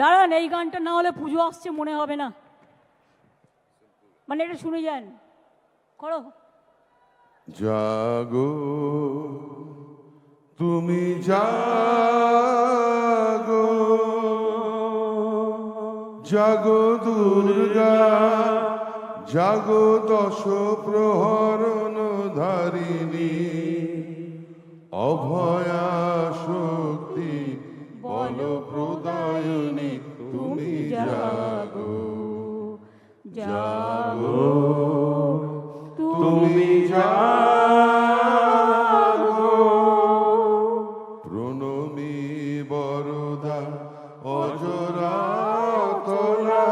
দাঁড়ান, এই গানটা না হলে পুজো আসছে, মনে হবে না। মানে এটা শুনে যান। করো। জাগো, তুমি জাগো জাগো দুর্গা, জাগো দশ প্রহরণ ধারিণী, অভয়া শক্তি বল প্রদায়নী তুমি জাগো জাগো। তুমি জাগো। প্রণমী বরদা অজরা তলা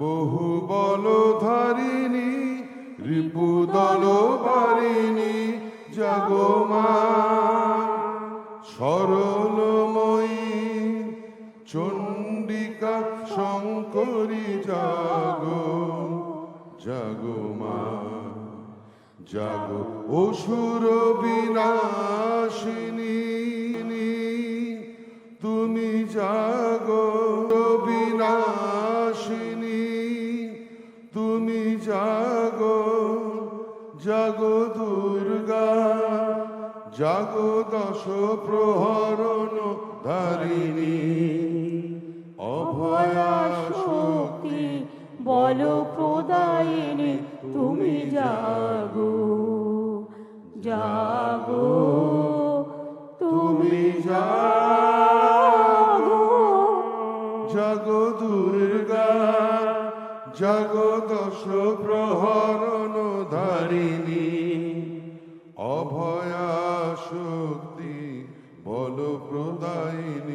বহু বল ধারিণী রিপু দল বারিণী জাগমা সরলময়ী চণ্ডিকা শঙ্করী জাগো জাগো মা, জাগো অসুর বিনাশিনী, তুমি জাগো বিনাশিনী, তুমি জাগো জাগো দুর্গা, জাগো দশ প্রহরণ ধারিণী বল প্রদায়িনী তুমি জাগো জাগো, তুমি জাগো। জাগো দুর্গা, জাগো দশ প্রহরণ ধারিণী, অভয়া শক্তি বল প্রদায়িনী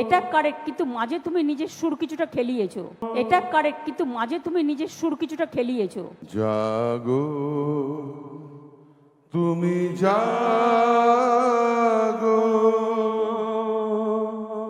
এটা কারেক্ট কিন্তু মাঝে তুমি নিজের সুর কিছুটা খেলিয়েছো। এটা কারেক্ট কিন্তু মাঝে তুমি নিজের সুর কিছুটা খেলিয়েছো। জাগো তুমি জাগো।